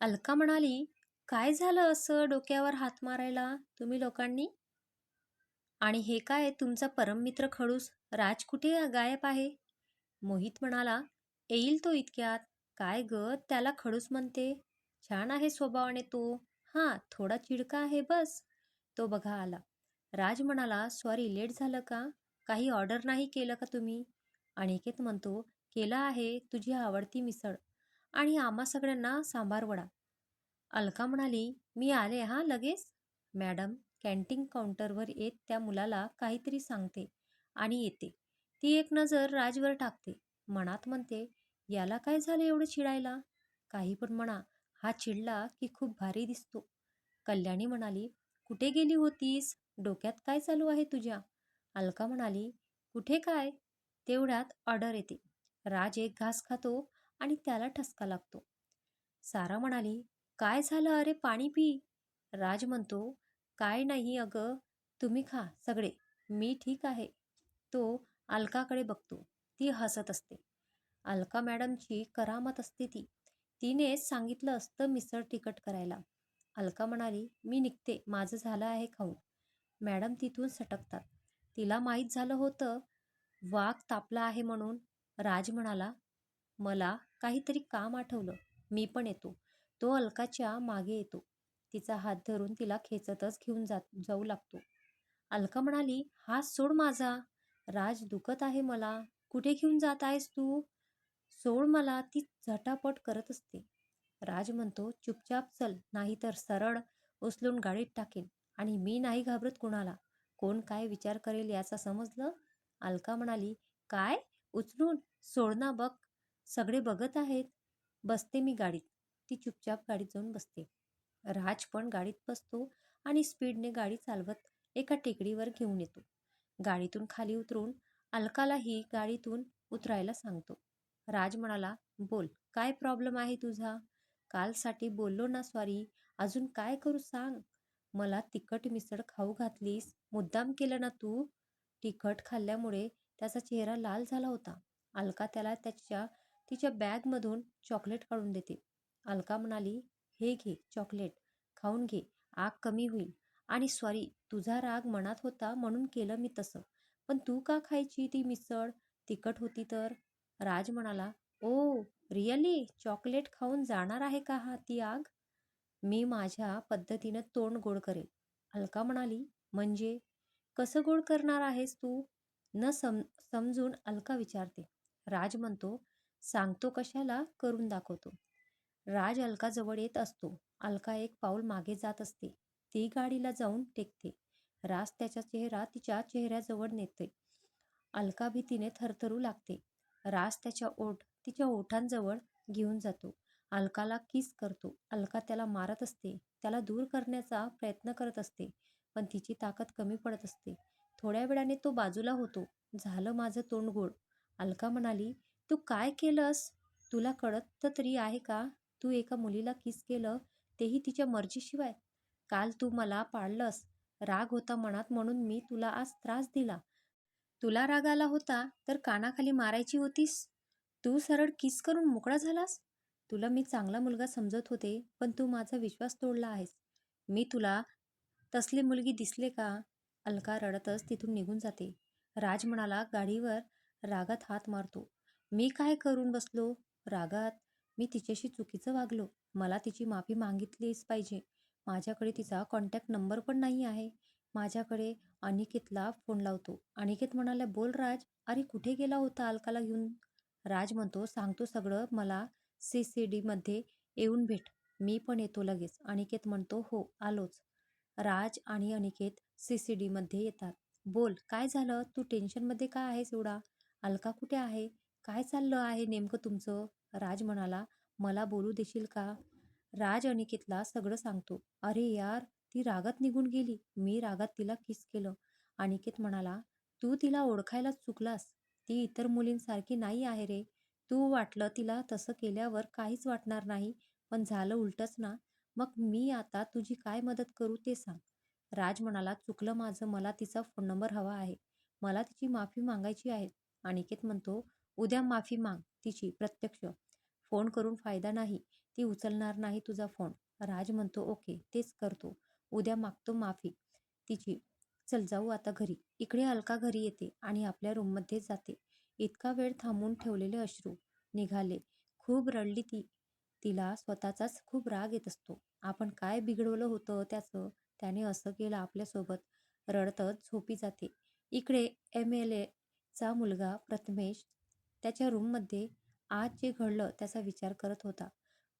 अलका म्हणाली काय झालं असं डोक्यावर हात मारायला तुम्ही लोकांनी? आणि हे काय तुमचा परममित्र खडूस राज कुठे गायब आहे? मोहित म्हणाला येईल तो इतक्यात. काय ग त्याला खडूस म्हणते. छान आहे स्वभावाने तो. हां थोडा चिडका आहे बस. तो बघा आला. राज म्हणाला सॉरी लेट झालं का? काही ऑर्डर नाही केलं का तुम्ही? अनिकेत म्हणतो केलं आहे. तुझी आवडती मिसळ. आणि आम्हा सगळ्यांना सांबार वडा. अलका म्हणाली मी आले हां लगेच? मॅडम कॅन्टीन काउंटरवर येत त्या मुलाला काहीतरी सांगते आणि येते. ती एक नजर राजवर टाकते. मनात म्हणते याला काय झालं एवढं चिडायला? काही पण म्हणा हा चिडला की खूप भारी दिसतो. कल्याणी म्हणाली कुठे गेली होतीस? डोक्यात काय चालू आहे तुझ्या? अलका म्हणाली कुठे काय? तेवढ्यात ऑर्डर येते. राज एक घास खातो आणि त्याला ठसका लागतो. सारा म्हणाली काय झालं? अरे पाणी पी. राज म्हणतो काय नाही अगं तुम्ही खा सगळे मी ठीक आहे. तो अलकाकडे बघतो ती हसत असते. अलका मॅडमची करामत असते ती. तिनेच सांगितलं असतं मिसळ तिखट करायला. अलका म्हणाली मी निघते माझं झालं आहे खाऊन. मॅडम तिथून सटकतात. तिला माहीत झालं होतं वाघ तापला आहे म्हणून. राज म्हणाला मला काहीतरी काम आठवलं. मी पण येतो. तो अलकाच्या मागे येतो. तिचा हात धरून तिला खेचतच घेऊन जात जाऊ लागतो. अलका म्हणाली हात सोड माझा. राज दुखत आहे मला. कुठे घेऊन जात आहेस तू? सोड मला. ती झटापट करत असते. राज म्हणतो चुपचाप चल नाही तर सरळ उचलून गाडीत टाकेन आणि मी नाही घाबरत कुणाला. कोण काय विचार करेल याचा समजलं? अलका म्हणाली काय? उचलून? सोडना बघ. सगळे बघत आहेत. बसते मी गाडीत. ती चुपचाप गाडीत जाऊन बसते. राज पण गाडीत बसतो आणि स्पीडने गाडी चालवत एका टेकडीवर घेऊन येतो. गाडीतून खाली उतरून अलकालाही गाडीतून उतरायला सांगतो. राज म्हणाला बोल काय प्रॉब्लेम आहे तुझा? कालसाठी बोललो ना सॉरी. अजून काय करू सांग? मला तिखट मिसळ खाऊ घातलीस. मुद्दाम केलं ना तू? तिखट खाल्ल्यामुळे त्याचा चेहरा लाल झाला होता. अलका त्याला त्याच्या तिच्या बॅगमधून चॉकलेट काढून देते. अलका म्हणाली हे घे चॉकलेट. खाऊन घे. आग कमी होईल. आणि सॉरी तुझा राग मनात होता म्हणून केलं मी तसं. पण तू का खायची ती मिसळ? तिखट होती तर? राज म्हणाला ओ रिअली? चॉकलेट खाऊन जाणार आहे का हा ती आग? मी माझ्या पद्धतीनं तोंड गोड करेल. अलका म्हणाली म्हणजे? कसं गोड करणार आहेस तू? न सम समजून अलका विचारते. राज म्हणतो सांगतो कशाला करून दाखवतो. राज अलकाजवळ येत असतो. अलका एक पाऊल मागे जात असते. ती गाडीला जाऊन टेकते. राज त्याचा चेहरा तिच्या चेहऱ्याजवळ नेते. अलका भीतीने थरथरू लागते. राज त्याच्या ओठ तिच्या ओठांजवळ घेऊन जातो. अलकाला किस करतो. अलका त्याला मारत असते. त्याला दूर करण्याचा प्रयत्न करत असते. पण तिची ताकद कमी पडत असते. थोड्या वेळाने तो बाजूला होतो. झालं माझं तोंड गोड. अलका म्हणाली तू काय केलंस? तुला कळत तरी आहे का? तू एका मुलीला किस केलं? तेही तिच्या मर्जीशिवाय? काल तू मला पाळलंस. राग होता मनात म्हणून मी तुला आज त्रास दिला. तुला राग आला होता तर कानाखाली मारायची होतीस? तू सरळ किस करून मोकळा झालास? तुला मी चांगला मुलगा समजत होते पण तू माझा विश्वास तोडला आहेस. मी तुला तसली मुलगी दिसले का? अलका रडतच तिथून निघून जाते. राज म्हणाला गाडीवर रागात हात मारतो. मी काय करून बसलो? रागात. मी तिच्याशी चुकीचं वागलो. मला तिची माफी मागितलीच पाहिजे. माझ्याकडे तिचा कॉन्टॅक्ट नंबर पण नाही आहे. माझ्याकडे अनिकेतला फोन लावतो. अनिकेत म्हणाला बोल राज. अरे कुठे गेला होता अलकाला घेऊन? राज म्हणतो सांगतो सगळं. मला सी सी डीमध्ये येऊन भेट. मी पण येतो लगेच. अनिकेत म्हणतो हो आलोच. राज आणि अनिकेत सी सी डीमध्ये येतात. बोल काय झालं? तू टेन्शनमध्ये का आहेस एवढा? अलका कुठे आहे? काय चाललं आहे नेमकं तुमचं? राज म्हणाला मला बोलू देशील का? राज अनिकेतला सगळं सांगतो. अरे यार ती रागात निघून गेली. मी रागात तिला किस केलं? अनिकेत म्हणाला तू तिला ओळखायला चुकलास. ती इतर मुलींसारखी नाही आहे रे. तू वाटलं तिला तसं केल्यावर काहीच वाटणार नाही. पण झालं उलटच ना. मग मी आता तुझी काय मदत करू ते सांग. राज म्हणाला चुकलं माझं. मला तिचा फोन नंबर हवा आहे. मला तिची माफी मागायची आहे. अनिकेत म्हणतो उद्या माफी माग तिची प्रत्यक्ष. फोन करून फायदा नाही ती उचलणार नाही तुझा फोन. राज म्हणतो ओके तेच करतो. उद्या मागतो माफी. तिची चल जाऊ आता घरी. इकडे अलका घरी येते आणि आपल्या रूममध्ये जाते. इतका वेळ थांबून ठेवलेले अश्रू निघाले. खूप रडली ती. तिला स्वतःचाच खूप राग येत असतो. आपण काय बिघडवलं होतं त्याचं? त्याने असं केलं आपल्यासोबत. रडतच झोपी जाते. इकडे एम एल एचा मुलगा प्रथमेश त्याच्या रूममध्ये आज जे घडलं त्याचा विचार करत होता.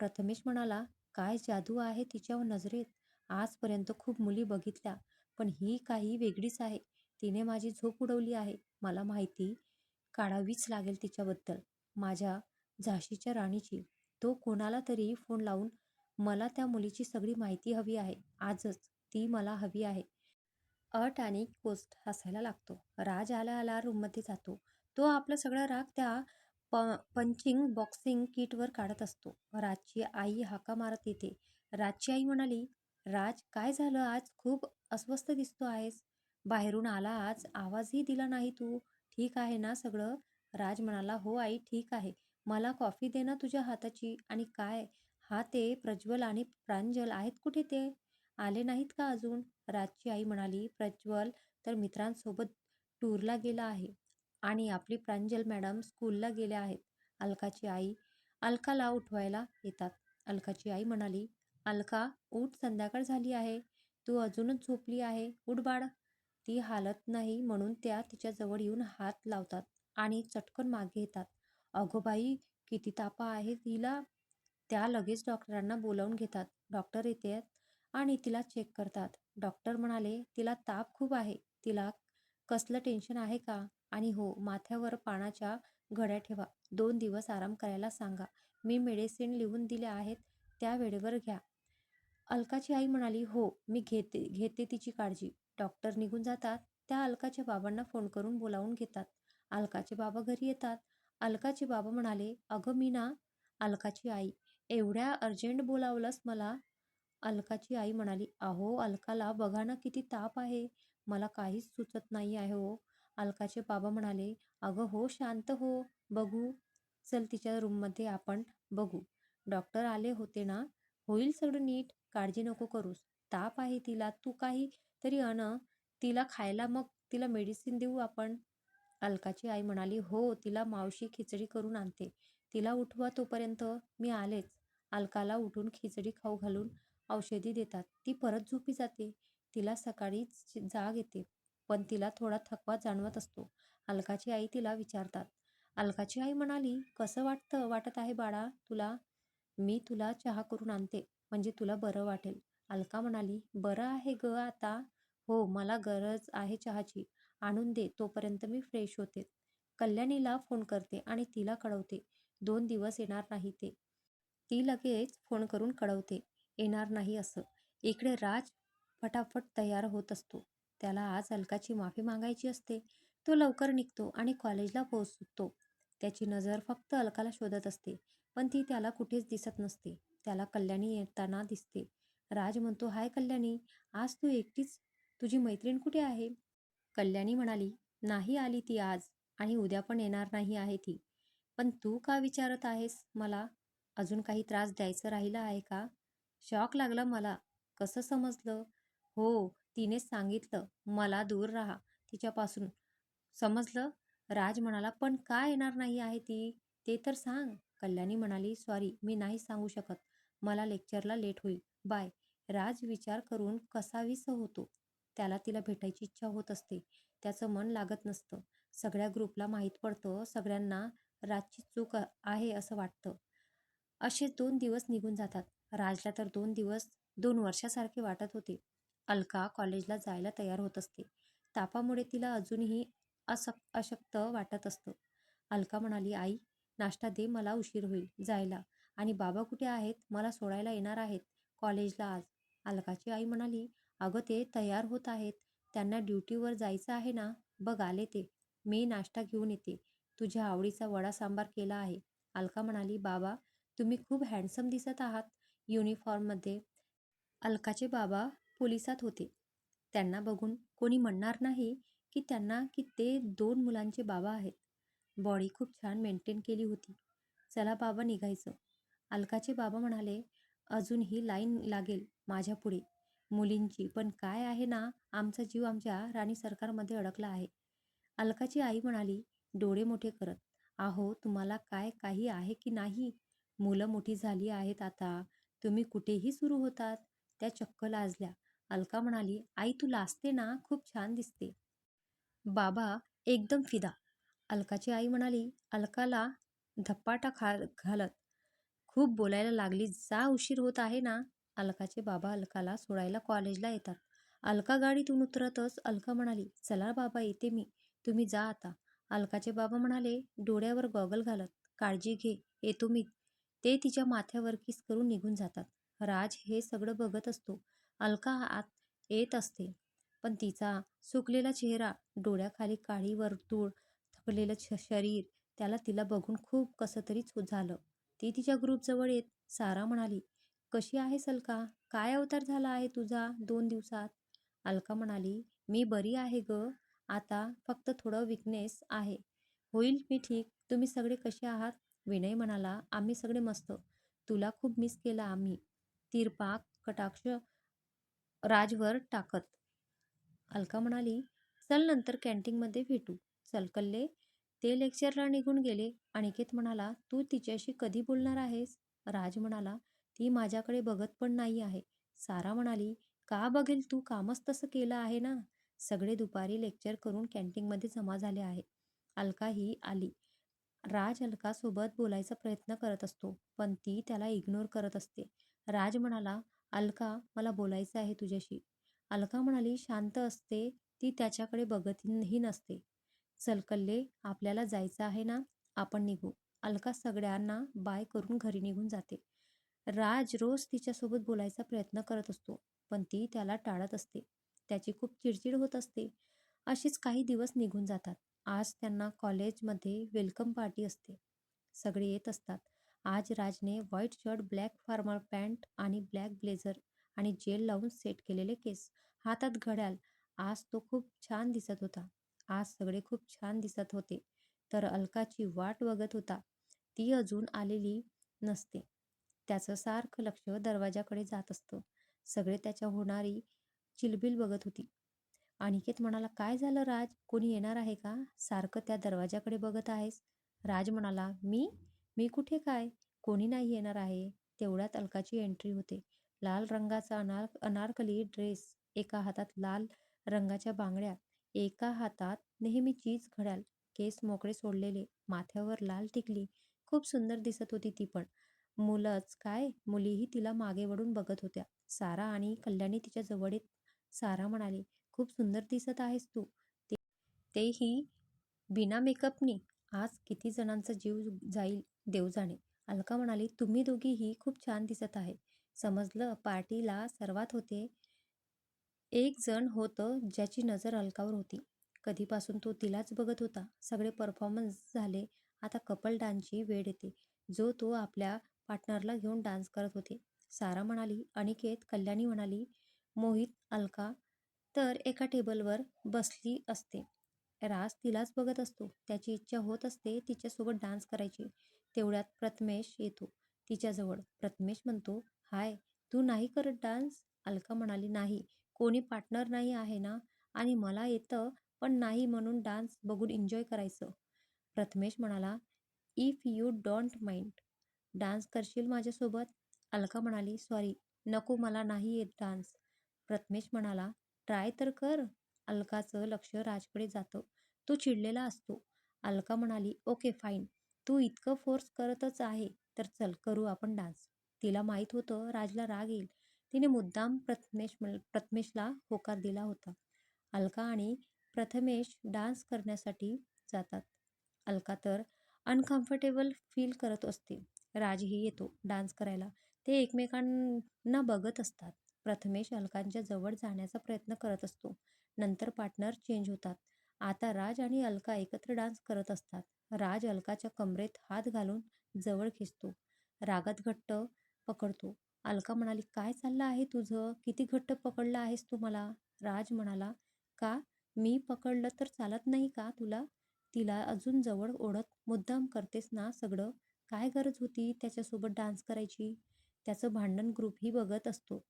प्रथमेश म्हणाला काय जादू आहे तिच्या नजरेत? आजपर्यंत खूप मुली बघितल्या पण ही काही वेगळीच आहे. तिने माझी झोप उडवली आहे. मला माहिती काढावीच लागेल तिच्याबद्दल. माझ्या झाशीच्या राणीची. तो कोणाला तरी फोन लावून मला त्या मुलीची सगळी माहिती हवी आहे. आजच ती मला हवी आहे. अट आणि कोस्ट हसायला लागतो. राज आला आला रूममध्ये जातो. तो आपलं सगळं राग त्या प पंचिंग बॉक्सिंग किटवर काढत असतो. राजची आई हाका मारत येते. राजची आई म्हणाली राज काय झालं? आज खूप अस्वस्थ दिसतो आहेस. बाहेरून आला आज आवाजही दिला नाही तू. ठीक आहे ना सगळं? राज म्हणाला हो आई ठीक आहे. मला कॉफी दे ना तुझ्या हाताची. आणि काय? हा ते प्रज्वल आणि प्रांजल आहेत कुठे ते? आले नाहीत का अजून? राजची आई म्हणाली प्रज्वल तर मित्रांसोबत टूरला गेला आहे. आणि आपली प्रांजल मॅडम स्कूलला गेल्या आहेत. अलकाची आई अलकाला उठवायला येतात. अलकाची आई म्हणाली अलका उठ संध्याकाळ झाली आहे. तू अजूनच झोपली आहे. उठ बाळ. ती हालत नाही म्हणून त्या तिच्याजवळ येऊन हात लावतात आणि चटकन मागे येतात. अगो बाई किती तापा आहे तिला. त्या लगेच डॉक्टरांना बोलावून घेतात. डॉक्टर येतात आणि तिला चेक करतात. डॉक्टर म्हणाले तिला ताप खूप आहे. तिला कसलं टेन्शन आहे का? आणि हो माथ्यावर पानाच्या घड्या ठेवा. दोन दिवस आराम करायला सांगा. मी मेडिसिन लिहून दिल्या आहेत त्या वेळेवर घ्या. अलकाची आई म्हणाली हो मी घेते घेते तिची काळजी. डॉक्टर निघून जातात. त्या अलकाच्या बाबांना फोन करून बोलावून घेतात. अलकाचे बाबा घरी येतात. अलकाचे बाबा म्हणाले अगं मी ना अलकाची आई एवढ्या अर्जंट बोलावलंस मला. अलकाची आई म्हणाली अहो अलकाला बघा ना किती ताप आहे. मला काहीच सुचत नाही आहे हो. अलकाचे बाबा म्हणाले अगं हो शांत हो बघू. चल तिच्या रूममध्ये आपण बघू. डॉक्टर आले होते ना? होईल सगळं नीट. काळजी नको करूस. ताप आहे तिला. तू काही तरी अन तिला खायला मग तिला मेडिसिन देऊ आपण. अलकाची आई म्हणाली हो तिला मावशी खिचडी करून आणते. तिला उठवा तोपर्यंत. मी आलेच. अलकाला उठून खिचडी खाऊ घालून औषधी देतात. ती परत झोपी जाते. तिला सकाळीच जाग येते. पण तिला थोडा थकवा जाणवत असतो. अलकाची आई तिला विचारतात. अलकाची आई म्हणाली कसं वाटतं? वाटत आहे बाळा तुला? मी तुला चहा करून आणते म्हणजे तुला बरं वाटेल. अलका म्हणाली बरं आहे ग आता. हो मला गरज आहे चहाची. आणून दे तोपर्यंत मी फ्रेश होते. कल्याणीला फोन करते आणि तिला कळवते. दोन दिवस येणार नाही ते. ती लगेच फोन करून कळवते. येणार नाही असं. इकडे राज फटाफट तयार होत असतो. त्याला आज अलकाची माफी मागायची असते. तो लवकर निघतो आणि कॉलेजला पोहोचतो. त्याची नजर फक्त अलकाला शोधत असते पण ती त्याला कुठेच दिसत नसते. त्याला कल्याणी येताना दिसते. राज म्हणतो हाय कल्याणी आज तू एकटीच? तुझी मैत्रीण कुठे आहे? कल्याणी म्हणाली नाही आली ती आज आणि उद्या पण येणार नाही आहे ती. पण तू का विचारत आहेस मला? अजून काही त्रास द्यायचं राहिला आहे का? शॉक लागला मला. कसं समजलं? हो तिने सांगितलं मला दूर राहा. तिच्यापासून समजलं राज म्हणाला पण का येणार नाही आहे ती? ते तर सांग. कल्याणी म्हणाली सॉरी मी नाही सांगू शकत. मला लेक्चरला लेट होईल. बाय. राज विचार करून कसावीस होतो? त्याला तिला भेटायची इच्छा होत असते. त्याचं मन लागत नसतं. सगळ्या ग्रुपला माहीत पडतं सगळ्यांना राजची चूक आहे असं वाटतं. असे दोन दिवस निघून जातात. राजला तर दोन दिवस दोन वर्षासारखे वाटत होते. अलका कॉलेजला जायला तयार होत असते. तापामुळे तिला अजूनही असक अशक्त वाटत असतं. अलका म्हणाली आई नाश्ता दे मला उशीर होईल जायला. आणि बाबा कुठे आहेत? मला सोडायला येणार आहेत कॉलेजला आज. अलकाची आई म्हणाली अगं ते तयार होत आहेत. त्यांना ड्युटीवर जायचं आहे ना? बघ आले ते. मी नाश्ता घेऊन येते. तुझ्या आवडीचा वडा सांबार केला आहे. अलका म्हणाली बाबा तुम्ही खूप हँडसम दिसत आहात युनिफॉर्ममध्ये. अलकाचे बाबा पोलिसात होते. त्यांना बघून कोणी म्हणणार नाही की त्यांना की ते दोन मुलांचे बाबा आहेत. बॉडी खूप छान मेंटेन केली होती. चला बाबा निघायचं. अलकाचे बाबा म्हणाले अजूनही लाईन लागेल माझ्या पुढे. मुलींची पण काय आहे ना आमचा जीव आमच्या राणी सरकारमध्ये अडकला आहे. अलकाची आई म्हणाली डोळे मोठे करत. आहो तुम्हाला काय काही आहे की नाही? मुलं मोठी झाली आहेत आता. तुम्ही कुठेही सुरू होतात. त्या चक्क लाजल्या. अलका म्हणाली आई तू लाजते ना खूप छान दिसते. बाबा एकदम फिदा. अलकाची आई म्हणाली अलकाला धप्पाटा खा घालत. खूप बोलायला लागली जा उशीर होत आहे ना. अलकाचे बाबा अलकाला सोडायला कॉलेजला येतात. अलका गाडीतून उतरतच. अलका म्हणाली चला बाबा येते मी. तुम्ही जा आता. अलकाचे बाबा म्हणाले डोळ्यावर गॉगल घालत. काळजी घे. येतो मी. ते तिच्या माथ्यावर किस करून निघून जातात. राज हे सगळं बघत असतो. अलका आत येत असते. पण तिचा सुकलेला चेहरा डोळ्याखाली काळी वर्तुळ थकलेलं शरीर त्याला तिला बघून खूप कसं तरीच झालं. ती तिच्या ग्रुपजवळ येत सारा म्हणाली कशी आहेस अलका? काय अवतार झाला आहे तुझा दोन दिवसात? अलका म्हणाली मी बरी आहे ग. आता फक्त थोडं विकनेस आहे. होईल मी ठीक. तुम्ही सगळे कसे आहात? विनय म्हणाला आम्ही सगळे मस्त. तुला खूप मिस केला आम्ही. तिरपाक कटाक्ष राजवर टाकत. अलका म्हणाली चल नंतर कॅन्टीनमध्ये भेटू. चल कल्ले ते लेक्चरला निघून गेले. अनिकेत म्हणाला तू तिच्याशी कधी बोलणार आहेस? राज म्हणाला ती माझ्याकडे बघत पण नाही आहे. सारा म्हणाली का बघेल तू? कामच तसं केलं आहे ना? सगळे दुपारी लेक्चर करून कॅन्टीनमध्ये जमा झाले आहे. अलका ही आली. राज अलकासोबत बोलायचा प्रयत्न करत असतो पण ती त्याला इग्नोर करत असते. राज म्हणाला अलका मला बोलायचं आहे तुझ्याशी. अलका म्हणाली शांत असते ती त्याच्याकडे बघतही नसते. चल कल्ले आपल्याला जायचं आहे ना? आपण निघू. अलका सगळ्यांना बाय करून घरी निघून जाते. राज रोज तिच्यासोबत बोलायचा प्रयत्न करत असतो पण ती त्याला टाळत असते. त्याची खूप चिडचिड होत असते. अशीच काही दिवस निघून जातात. आज त्यांना कॉलेजमध्ये वेलकम पार्टी असते. सगळे येत असतात. आज राजने white shirt black formal pant आणि ब्लॅक ब्लेझर आणि जेल लावून सेट केलेले केस. हातात घड्याल आज तो खूप छान दिसत होता. आज सगळे खूप छान दिसत होते. तर अलकाची वाट बघत होता. ती अजून आलेली नसते. त्याचं सारखं लक्ष दरवाजाकडे जात असतं. सगळे त्याच्या होणारी चिलबिल बघत होती. अनिकेत म्हणाला काय झालं राज? कोणी येणार आहे का? सारखं त्या दरवाजाकडे बघत आहेस? राज म्हणाला मी? मी कुठे काय? कोणी नाही येणार आहे. तेवढ्यात अलकाची एंट्री होते. लाल रंगाचा अनार अनारकली ड्रेस एका हातात लाल रंगाच्या बांगड्या एका हातात नेहमीचीच घड्याल केस मोकळे सोडलेले माथ्यावर लाल टिकली. खूप सुंदर दिसत होती ती पण. मुलंच काय? मुलीही तिला मागे वळून बघत होत्या. सारा आणि कल्याणी तिच्या जवळ येत सारा म्हणाली खूप सुंदर दिसत आहेस तू. ते- तेही बिना मेकअपनी. आज किती जणांचा जीव जाईल? देव जाणे. अलका म्हणाली तुम्ही दोघीही खूप छान दिसत आहे समजलं पार्टीला सर्वात होते. एक जण होतं ज्याची नजर अलकावर होती. कधीपासून तो तिलाच बघत होता. सगळे परफॉर्मन्स झाले. आता कपल डान्सची वेळ येते. जो तो आपल्या पार्टनरला घेऊन डान्स करत होते. सारा म्हणाली अनिकेत कल्याणी म्हणाली मोहित अलका तर एका टेबलवर बसली असते. राज तिलाच बघत असतो. त्याची इच्छा होत असते तिच्यासोबत डान्स करायची. तेवढ्यात प्रथमेश येतो. तिच्याजवळ प्रथमेश म्हणतो हाय तू नाही करत डान्स? अलका म्हणाली नाही. कोणी पार्टनर नाही आहे ना? आणि मला येतं पण नाही म्हणून डान्स बघून एन्जॉय करायचं. प्रथमेश म्हणाला if you don't mind dance करशील माझ्यासोबत? अलका म्हणाली सॉरी नको मला नाही येत डान्स. प्रथमेश म्हणाला ट्राय तर कर. अलकाचं लक्ष राजकडे जातं. तो चिडलेला असतो. अलका म्हणाली ओके फाईन. तू इतकं फोर्स करतच आहे. तर चल करू आपण डान्स. तिला माहीत होतं राजला राग येईल. तिने मुद्दाम प्रथमेश प्रथमेशला होकार दिला होता. अलका आणि प्रथमेश डान्स करण्यासाठी जातात. अलका तर अनकम्फर्टेबल फील करत असते. राजही येतो डान्स करायला. ते एकमेकांना बघत असतात. प्रथमेश अलकांच्या जवळ जाण्याचा प्रयत्न करत असतो. नंतर पार्टनर चेंज होतात. आता राज आणि अलका एकत्र डान्स करत असतात. राज अलकाच्या कमरेत हात घालून जवळ खेचतो. रागात घट्ट पकडतो. अलका म्हणाली काय चाललं आहे तुझं? किती घट्ट पकडलं आहेस तू मला? राज म्हणाला का? मी पकडलं तर चालत नाही का तुला? तिला अजून जवळ ओढत मुद्दाम करतेस ना सगळं? काय गरज होती त्याच्यासोबत डान्स करायची? त्याचं भांडण ग्रुपही बघत असतो.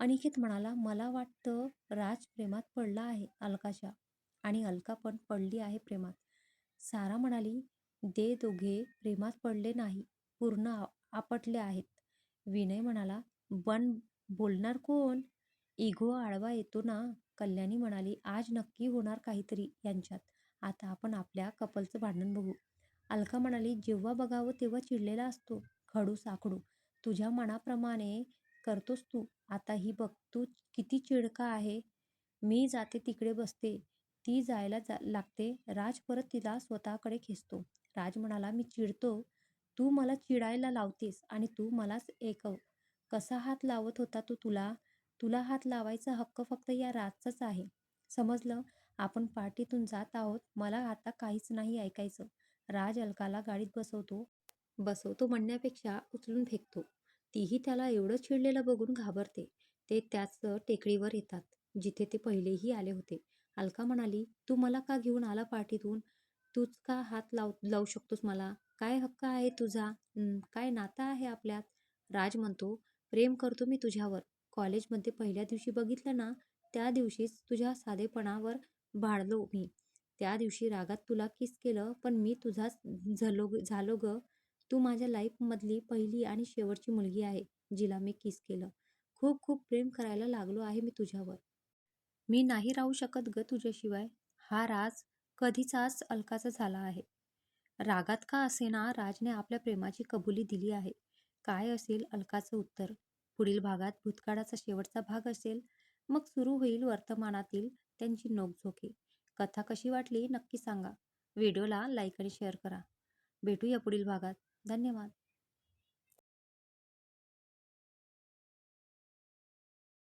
अनिकेत म्हणाला मला वाटतं राज प्रेमात पडला आहे अलकाच्या. आणि अलका पण पडली आहे प्रेमात. सारा म्हणाली दे दोघे प्रेमात पडले नाही पूर्ण आ- आपटले आहेत. विनय म्हणाला पण बोलणार कोण? इगो आळवा येतो ना. कल्याणी म्हणाली आज नक्की होणार काहीतरी यांच्यात. आता आपण आपल्या कपलचं भांडण बघू. अलका म्हणाली जेव्हा बघावं तेव्हा चिडलेला असतो खडू साखडू. तुझ्या मनाप्रमाणे करतोस तू. आता ही बघ तू किती चिडका आहे. मी जाते तिकडे बसते. ती जायला जा लागते. राज परत तिला स्वतःकडे खेचतो. राज म्हणाला मी चिडतो. तू मला चिडायला लावतेस आणि तू मलाच एकव कसा हात लावत होता तो तुला? तुला हात लावायचा हक्क फक्त या राजचाच आहे. समजलं? आपण पार्टीतून जात आहोत. मला आता काहीच नाही ऐकायचं. राज अलकाला गाडीत बसवतो. बसवतो म्हणण्यापेक्षा उचलून फेकतो. तीही त्याला एवढं चिडलेलं बघून घाबरते. ते त्याच टेकडीवर येतात जिथे ते पहिलेही आले होते. अलका म्हणाली तू मला का घेऊन आला पार्टीतून तूच का हात लाव लावू शकतोस मला? काय हक्क आहे तुझा? काय नातं आहे आपल्यात? राज म्हणतो प्रेम करतो मी तुझ्यावर. कॉलेजमध्ये पहिल्या दिवशी बघितलं ना त्या दिवशीच तुझ्या साधेपणावर भाडलो मी. त्या दिवशी रागात तुला किस केलं पण मी तुझाच झालो झालो ग. तू माझ्या लाईफमधली पहिली आणि शेवटची मुलगी आहे जिला मी किस केलं. खूप खूप प्रेम करायला लागलो आहे मी तुझ्यावर. मी नाही राहू शकत ग तुझ्याशिवाय. हा राज कधीचाच अलकाचा झाला आहे. रागात का असेना राजने आपल्या प्रेमाची कबुली दिली आहे? काय असेल अलकाचं उत्तर? पुढील भागात भूतकाळाचा शेवटचा भाग असेल? मग सुरू होईल वर्तमानातील त्यांची नोकझोके. कथा कशी वाटली नक्की सांगा. व्हिडिओला लाईक आणि शेअर करा. भेटूया पुढील भागात. धन्यवाद.